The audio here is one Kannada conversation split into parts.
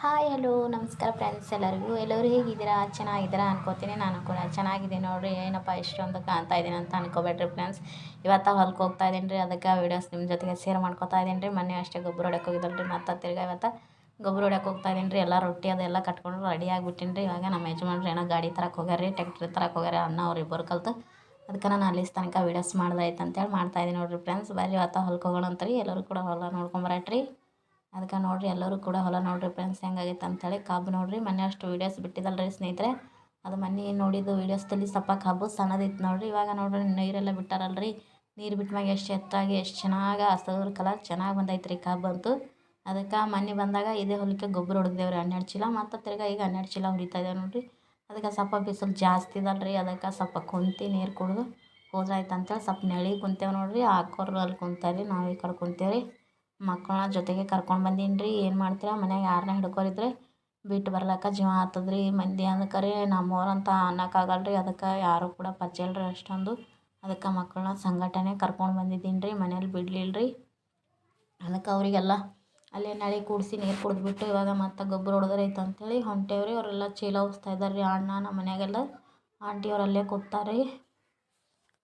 ಹಾಯ್ ಹಲೋ ನಮಸ್ಕಾರ ಫ್ರೆಂಡ್ಸ್ ಎಲ್ಲರಿಗೂ. ಎಲ್ಲರೂ ಹೇಗಿದ್ದೀರಾ? ಚೆನ್ನಾಗಿದ್ದೀರಾ ಅನ್ಕೋತೀನಿ. ನಾನು ಕೂಡ ಚೆನ್ನಾಗಿದೆ ನೋಡಿರಿ. ಏನಪ್ಪ ಇಷ್ಟೊಂದು ಕಾಣ್ತಾ ಇದ್ದೀನಿ ಅಂತ ಅನ್ಕೋಬೇಡ್ರಿ ಫ್ರೆಂಡ್ಸ್ ಇವತ್ತು ಹೊಲ್ಕೆ ಹೋಗ್ತಾ ಇದ್ದೀನಿ ರೀ. ಅದಕ್ಕೆ ವೀಡಿಯೋಸ್ ನಿಮ್ಮ ಜೊತೆಗೆ ಶೇರ್ ಮಾಡ್ಕೊತಾ ಇದ್ದೀನಿ ರೀ. ಮೊನ್ನೆ ಅಷ್ಟೇ ಗೊಬ್ಬರ ಹೊಡಕ್ಕೆ ಹೋಗಿದ್ದಲ್ಲ ರೀ ಮತ್ತೆ ತಿರ್ಗಿ ಇವತ್ತು ಗೊಬ್ಬರ ಹೊಡಕ್ಕೆ ಹೋಗ್ತಾ ಇದ್ದೀನಿ ರೀ. ಎಲ್ಲ ರೊಟ್ಟಿ ಅದೆಲ್ಲ ಕಟ್ಕೊಂಡು ರೆಡಿ ಆಗಿಬಿಟ್ಟಿನಿ ರೀ. ಇವಾಗ ನಮ್ಮ ಯಜಮಾನ್ರು ಏನೋ ಗಾಡಿ ತರಕ್ಕೆ ಹೋಗ್ಯಾರ ರೀ. ಟ್ಯಾಕ್ಟ್ರಿ ತರಕ್ಕೆ ಹೋಗ್ಯಾರ ಅಣ್ಣ ಅವ್ರು ಇಬ್ಬರು ಕಲ್ತು. ಅದಕ್ಕೆ ನಾನು ಅಲ್ಲಿ ತನಕ ವೀಡಿಯೋಸ್ ಮಾಡ್ದಾಯ್ತು ಅಂತೇಳಿ ಮಾಡ್ತಾ ಇದ್ದೀನಿ ನೋಡಿರಿ ಫ್ರೆಂಡ್ಸ್ ಬರ್ರಿ ಇವತ್ತು ಹೊಲ್ಕೆ ಹೋಗೋಣ ಅಂತ ರೀ. ಎಲ್ಲರೂ ಕೂಡ ಹೊಲ ನೋಡ್ಕೊಂಬರಟ್ರಿ ಅದಕ್ಕೆ ನೋಡಿರಿ ಎಲ್ಲರೂ ಕೂಡ ಹೊಲ ನೋಡಿರಿ ಫ್ರೆಂಡ್ಸ್ ಹೆಂಗಾಗೈತೆ ಅಂತೇಳಿ ಕಬ್ಬು ನೋಡಿರಿ. ಮೊನ್ನೆ ಅಷ್ಟು ವೀಡಿಯೋಸ್ ಬಿಟ್ಟಿದ್ದಲ್ಲ ರೀ ಸ್ನೇಹಿತರೆ. ಅದು ಮೊನ್ನೆ ನೋಡಿದ್ದು ವೀಡಿಯೋಸ್ದಲ್ಲಿ ಸಪ್ಪ ಕಬ್ಬು ಸಣ್ಣದಿತ್ತು ನೋಡಿರಿ. ಇವಾಗ ನೋಡಿರಿ ನೀರೆಲ್ಲ ಬಿಟ್ಟಾರಲ್ಲ ರೀ ನೀರು ಬಿಟ್ಟ ಮ್ಯಾಗ ಎಷ್ಟು ಎತ್ತಾಗಿ ಎಷ್ಟು ಚೆನ್ನಾಗಿ ಹಸಿರು ಕಲರ್ ಚೆನ್ನಾಗಿ ಬಂದೈತೆ ರೀ ಕಬ್ಬು ಅಂತೂ. ಅದಕ್ಕೆ ಮೊನ್ನೆ ಬಂದಾಗ ಇದೇ ಹೊಲಕ್ಕೆ ಗೊಬ್ಬರ ಹೊಡೆದೇವು ರೀ ಹನ್ನೆರಡು ಚೀಲ. ಮತ್ತು ತಿರ್ಗಿ ಈಗ ಹನ್ನೆರಡು ಚೀಲ ಹೊಡಿತಾ ಇದ್ದೇವೆ ನೋಡಿರಿ. ಅದಕ್ಕೆ ಸ್ವಲ್ಪ ಬಿಸಿಲು ಜಾಸ್ತಿ ಇದಲ್ಲ ರೀ ಅದಕ್ಕೆ ಸ್ವಲ್ಪ ಕುಂತು ನೀರು ಕುಡಿದು ಹೋದ್ರಾಯ್ತು ಅಂತೇಳಿ ಸ್ವಲ್ಪ ನೆಳಿ ಕುಂತೇವೆ ನೋಡಿರಿ. ಹಾಕೋರು ಅಲ್ಲಿ ಕುಂತಾರೆ. ನಾವು ಈ ಕಡೆ ಕುಂತೇವೆ ರೀ ಮಕ್ಕಳನ್ನ ಜೊತೆಗೆ ಕರ್ಕೊಂಡು ಬಂದೀನಿ ರೀ ಏನು ಮಾಡ್ತೀರ? ಮನ್ಯಾಗ ಯಾರನ್ನ ಹಿಡ್ಕೊರಿದ್ರೆ ಬಿಟ್ಟು ಬರ್ಲಾಕ ಜೀವ ಆಗ್ತದ ರೀ ಮಂದಿ ಅದಕ್ಕೆ ನಮ್ಮವ್ರು ಅಂತ ಅನ್ನಕ್ಕಾಗಲ್ಲ ರೀ ಅದಕ್ಕೆ ಯಾರೂ ಕೂಡ ಪರಿಚಯ ಇಲ್ಲ ರೀ ಅಷ್ಟೊಂದು. ಅದಕ್ಕೆ ಮಕ್ಕಳನ್ನ ಸಂಘಟನೆ ಕರ್ಕೊಂಡು ಬಂದಿದ್ದೀನಿ ರೀ ಮನೇಲಿ ಬಿಡಲಿಲ್ಲ ರೀ ಅದಕ್ಕೆ ಅವರಿಗೆಲ್ಲ ಅಲ್ಲೇ ನಳಿ ಕೂಡಿಸಿ ನೀರು ಕುಡಿದ್ಬಿಟ್ಟು ಇವಾಗ ಮತ್ತೆ ಗೊಬ್ಬರ ಹೊಡೆದ್ರೈತೆ ಅಂತೇಳಿ ಹೊಂಟೇವ್ರಿ. ಅವರೆಲ್ಲ ಚೀಲ ಉಸ್ತಾ ಇದ್ದಾರೆ ರೀ ಅಣ್ಣ ನಮ್ಮ ಮನ್ಯಾಗೆಲ್ಲ. ಆಂಟಿ ಅವ್ರು ಅಲ್ಲೇ ಕೂತಾರೆ ರೀ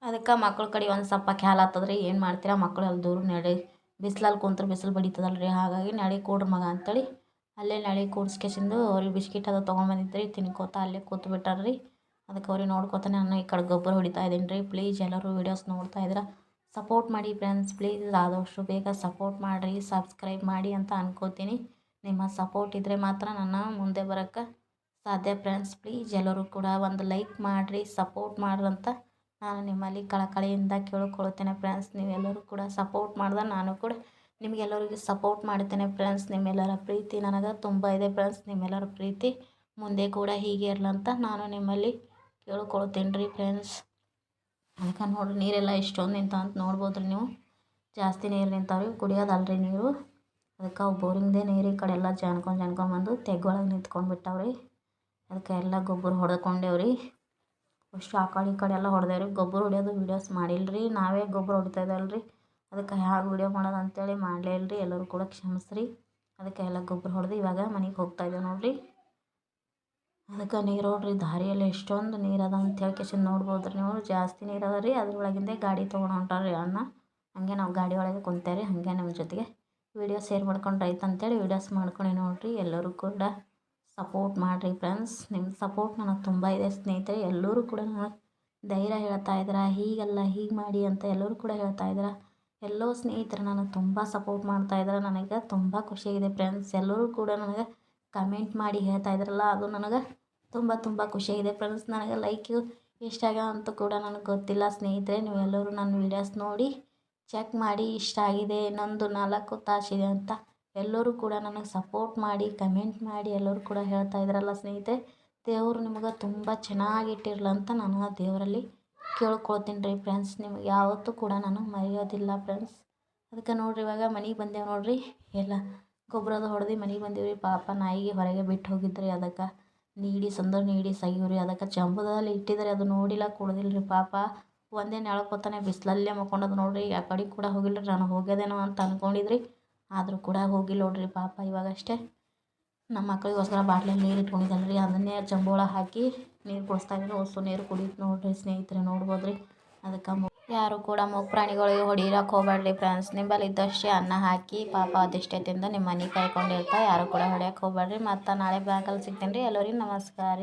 ಅದಕ್ಕೆ ಮಕ್ಳ ಕಡೆ ಒಂದು ಸ್ವಲ್ಪ ಖ್ಯಾಲ್ ಆಗ್ತದ್ರಿ ರೀ ಏನು ಮಾಡ್ತೀರಾ? ಮಕ್ಕಳು ಅಲ್ಲಿ ದೂರ ನಡಿ. ಬಿಸ್ಲಲ್ಲಿ ಕುಂತ್ರೆ ಬಿಸಿಲು ಬಡಿತದಲ್ಲ ರೀ ಹಾಗಾಗಿ ನಳಿ ಕೂಡ್ರಿ ಮಗ ಅಂತೇಳಿ ಅಲ್ಲೇ ನಳಿ ಕೂಡ್ಸ್ಕೆಸಿಂದು ಅವ್ರಿಗೆ ಬಿಸ್ಕಿಟ್ ಅದು ತೊಗೊಂಬಂದಿದ್ದು ರೀ ತಿನ್ಕೋತ ಅಲ್ಲೇ ಕೂತು ಬಿಟ್ಟಾರೆ ರೀ ಅದಕ್ಕೆ ಅವ್ರಿಗೆ ನೋಡ್ಕೊತಾನೆ ನಾನು ಈ ಕಡೆ ಗೊಬ್ಬರ ಹೊಡಿತಾ ಇದ್ದೀನಿ ರೀ. ಪ್ಲೀಸ್ ಎಲ್ಲರೂ ವೀಡಿಯೋಸ್ ನೋಡ್ತಾ ಇದ್ರೆ ಸಪೋರ್ಟ್ ಮಾಡಿ ಫ್ರೆಂಡ್ಸ್, ಪ್ಲೀಸ್ ಆದಷ್ಟು ಬೇಗ ಸಪೋರ್ಟ್ ಮಾಡಿರಿ, ಸಬ್ಸ್ಕ್ರೈಬ್ ಮಾಡಿ ಅಂತ ಅನ್ಕೋತೀನಿ. ನಿಮ್ಮ ಸಪೋರ್ಟ್ ಇದ್ದರೆ ಮಾತ್ರ ನನ್ನ ಮುಂದೆ ಬರೋಕ್ಕೆ ಸಾಧ್ಯ ಫ್ರೆಂಡ್ಸ್, ಪ್ಲೀಸ್ ಎಲ್ಲರೂ ಕೂಡ ಒಂದು ಲೈಕ್ ಮಾಡಿರಿ, ಸಪೋರ್ಟ್ ಮಾಡ್ರಿ ಅಂತ ನಾನು ನಿಮ್ಮಲ್ಲಿ ಕಳಕಳಿಯಿಂದ ಕೇಳ್ಕೊಳ್ತೇನೆ ಫ್ರೆಂಡ್ಸ್ ನೀವೆಲ್ಲರೂ ಕೂಡ ಸಪೋರ್ಟ್ ಮಾಡಿದ್ರೆ ನಾನು ಕೂಡ ನಿಮಗೆಲ್ಲರಿಗೂ ಸಪೋರ್ಟ್ ಮಾಡ್ತೇನೆ ಫ್ರೆಂಡ್ಸ್ ನಿಮ್ಮೆಲ್ಲರ ಪ್ರೀತಿ ನನಗೆ ತುಂಬ ಇದೆ ಫ್ರೆಂಡ್ಸ್ ನಿಮ್ಮೆಲ್ಲರ ಪ್ರೀತಿ ಮುಂದೆ ಕೂಡ ಹೀಗೆ ಇರಲಂತ ನಾನು ನಿಮ್ಮಲ್ಲಿ ಕೇಳ್ಕೊಳ್ತೇನೆ ರೀ ಫ್ರೆಂಡ್ಸ್ ಅದಕ್ಕೆ ನೋಡಿರಿ, ನೀರೆಲ್ಲ ಎಷ್ಟೊಂದು ನಿಂತ ಅಂತ ನೋಡ್ಬೋದು ರೀ ನೀವು. ಜಾಸ್ತಿ ನೀರು ನಿಂತಾವ್ರಿ, ಕುಡಿಯೋದಲ್ರಿ ನೀರು. ಅದಕ್ಕೆ ಅವು ಬೋರಿಂಗ್ದೇ ನೀರು ಈ ಕಡೆ ಎಲ್ಲ ಜಾನ್ಕೊಂಡು ಜಾನ್ಕೊಂಡು ಬಂದು ತೆಗ್ಗೊಳಗೆ ನಿಂತ್ಕೊಂಡು ಬಿಟ್ಟಾವ್ರಿ. ಅದಕ್ಕೆ ಎಲ್ಲ ಗೊಬ್ಬರ ಹೊಡ್ಕೊಂಡೇವ್ರಿ. ಅಷ್ಟು ಆ ಕಡೆ ಈ ಕಡೆ ಎಲ್ಲ ಹೊಡೆದೇವ್ರಿ. ಗೊಬ್ಬರ ಹೊಡೆಯೋದು ವೀಡಿಯೋಸ್ ಮಾಡಿಲ್ಲ ರೀ ನಾವೇ ಗೊಬ್ಬರ ಹೊಡಿತಾ ಇದ್ದಲ್ಲ ರೀ ಅದಕ್ಕೆ ಹ್ಯಾಗೆ ವೀಡಿಯೋ ಮಾಡೋದು ಅಂತೇಳಿ ಮಾಡಲೇ ಇಲ್ಲ ರೀ ಎಲ್ಲರೂ ಕೂಡ ಕ್ಷಮಿಸ್ರಿ. ಅದಕ್ಕೆ ಎಲ್ಲ ಗೊಬ್ಬರ ಹೊಡೆದು ಇವಾಗ ಮನೆಗೆ ಹೋಗ್ತಾ ಇದ್ದೇವೆ ನೋಡಿರಿ. ಅದಕ್ಕೆ ನೀರು ನೋಡ್ರಿ, ದಾರಿಯಲ್ಲಿ ಎಷ್ಟೊಂದು ನೀರು ಅದ ಅಂತ ಹೇಳಿ ನೋಡ್ಬೋದು ರೀ ನೀವು. ಜಾಸ್ತಿ ನೀರು ಅದ ರೀ. ಅದ್ರೊಳಗಿಂದೇ ಗಾಡಿ ತೊಗೊಂಡು ಹೊಂಟಾರ ರೀ ಅಣ್ಣ. ಹಾಗೆ ನಾವು ಗಾಡಿ ಒಳಗೆ ಕುಂತೇವೆ ಹಾಗೆ ನಮ್ಮ ಜೊತೆಗೆ ವೀಡಿಯೋ ಶೇರ್ ಮಾಡ್ಕೊಂಡು ರೈತ ಅಂತೇಳಿ ವೀಡಿಯೋಸ್ ಮಾಡ್ಕೊಂಡು ನೋಡಿರಿ. ಎಲ್ಲರೂ ಕೂಡ ಸಪೋರ್ಟ್ ಮಾಡಿರಿ ಫ್ರೆಂಡ್ಸ್. ನಿಮ್ಮ ಸಪೋರ್ಟ್ ನನಗೆ ತುಂಬ ಇದೆ. ಸ್ನೇಹಿತರೆ, ಎಲ್ಲರೂ ಕೂಡ ನನಗೆ ಧೈರ್ಯ ಹೇಳ್ತಾ ಇದ್ದೀರಾ? ಹೀಗಲ್ಲ, ಹೀಗೆ ಮಾಡಿ ಅಂತ ಎಲ್ಲರೂ ಕೂಡ ಹೇಳ್ತಾ ಇದ್ದೀರಾ? ಎಲ್ಲೋ ಸ್ನೇಹಿತರು ನನಗೆ ತುಂಬ ಸಪೋರ್ಟ್ ಮಾಡ್ತಾ ಇದ್ದಾರೆ? ನನಗೆ ತುಂಬ ಖುಷಿಯಾಗಿದೆ ಫ್ರೆಂಡ್ಸ್. ಎಲ್ಲರೂ ಕೂಡ ನನಗೆ ಕಮೆಂಟ್ ಮಾಡಿ ಹೇಳ್ತಾ ಇದ್ರಲ್ಲ, ಅದು ನನಗೆ ತುಂಬ ತುಂಬ ಖುಷಿಯಾಗಿದೆ ಫ್ರೆಂಡ್ಸ್. ನನಗೆ ಲೈಕ್ ಇಷ್ಟ ಆಗ ಅಂತ ಕೂಡ ನನಗೆ ಗೊತ್ತಿಲ್ಲ. ಸ್ನೇಹಿತರೆ, ನೀವು ಎಲ್ಲರೂ ನನ್ನ ವೀಡಿಯೋಸ್ ನೋಡಿ ಚೆಕ್ ಮಾಡಿ, ಇಷ್ಟ ಆಗಿದೆ ಇನ್ನೊಂದು ನಾಲ್ಕು ತಾಸಿದೆ ಅಂತ ಎಲ್ಲರೂ ಕೂಡ ನನಗೆ ಸಪೋರ್ಟ್ ಮಾಡಿ ಕಮೆಂಟ್ ಮಾಡಿ ಎಲ್ಲರೂ ಕೂಡ ಹೇಳ್ತಾ ಇದ್ರಲ್ಲ ಸ್ನೇಹಿತೆ ದೇವರು ನಿಮಗೆ ತುಂಬ ಚೆನ್ನಾಗಿ ಅಂತ ನಾನು ದೇವರಲ್ಲಿ ಕೇಳ್ಕೊಳ್ತೀನಿ ರೀ ಫ್ರೆಂಡ್ಸ್ ನಿಮ್ಗೆ ಯಾವತ್ತೂ ಕೂಡ ನಾನು ಮರೆಯೋದಿಲ್ಲ ಫ್ರೆಂಡ್ಸ್ ಅದಕ್ಕೆ ನೋಡಿರಿ ಇವಾಗ ಮನೆಗೆ ಬಂದೇವೆ ನೋಡಿರಿ. ಎಲ್ಲ ಗೊಬ್ಬರದ ಹೊಡೆದು ಮನೆಗೆ ಬಂದೀವಿ ರೀ. ಪಾಪ ನಾಯಿಗೆ ಹೊರಗೆ ಬಿಟ್ಟು ಹೋಗಿದ್ರಿ ಅದಕ್ಕೆ. ನೀಡಿ ಸಂದರ್ ನೀಡಿ ಸಗಿವ್ರಿ ಅದಕ್ಕೆ ಚಂಬದಲ್ಲಿ ಇಟ್ಟಿದ್ರೆ. ಅದು ನೋಡಿಲ್ಲ ಕುಡ್ದಿಲ್ಲ ರೀ ಪಾಪ. ಒಂದೇ ನೆಳಕೋತಾನೆ ಬಿಸಿಲಲ್ಲೇ ಮಕ್ಕೊಂಡದು ನೋಡ್ರಿ. ಆ ಕಡೆ ಕೂಡ ಹೋಗಿಲ್ಲ ರೀ ನಾನು ಹೋಗ್ಯದೇನೋ ಅಂತ ಅಂದ್ಕೊಂಡಿದ್ರಿ ಆದರೂ ಕೂಡ ಹೋಗಿಲ್ಲ ನೋಡ್ರಿ ಪಾಪ ಇವಾಗಷ್ಟೇ. ನಮ್ಮ ಮಕ್ಕಳಿಗೋಸ್ಕರ ಬಾಟ್ಲಲ್ಲಿ ನೀರು ಇಟ್ಕೊಂಡಿದ್ದಲ್ಲ ರೀ ಅದನ್ನೇ ಚಂಬೋಳ ಹಾಕಿ ನೀರು ಕುಡಿಸ್ತಾ ಇದ್ದೀನಿ ನೀರು ಕುಡಿಯುತ್ತೆ ನೋಡಿರಿ ಸ್ನೇಹಿತರೆ ನೋಡ್ಬೋದು ರೀ ಅದಕ್ಕೆ ಯಾರು ಕೂಡ ಮೂಗು ಪ್ರಾಣಿಗಳಿಗೆ ಹೊಡಿಯೋಕೆ ಹೋಗ್ಬೇಡ್ರಿ ಫ್ರೆಂಡ್ಸ್ ನಿಂಬಲ್ಲಿ ಇದ್ದಷ್ಟೇ ಅನ್ನ ಹಾಕಿ ಪಾಪ ಅದೆಷ್ಟೇ ತಿಂದು ನಿಮ್ಮ ಮನೆ ಕಾಯ್ಕೊಂಡಿರ್ತಾ ಯಾರು ಕೂಡ ಹೊಡ್ಯಕ್ಕೆ ಹೋಗ್ಬೇಡ್ರಿ ಮತ್ತು ನಾಳೆ ಬ್ಯಾಂಕಲ್ಲಿ ಸಿಗ್ತೀನಿ ರೀ ಎಲ್ಲರಿಗೂ ನಮಸ್ಕಾರ.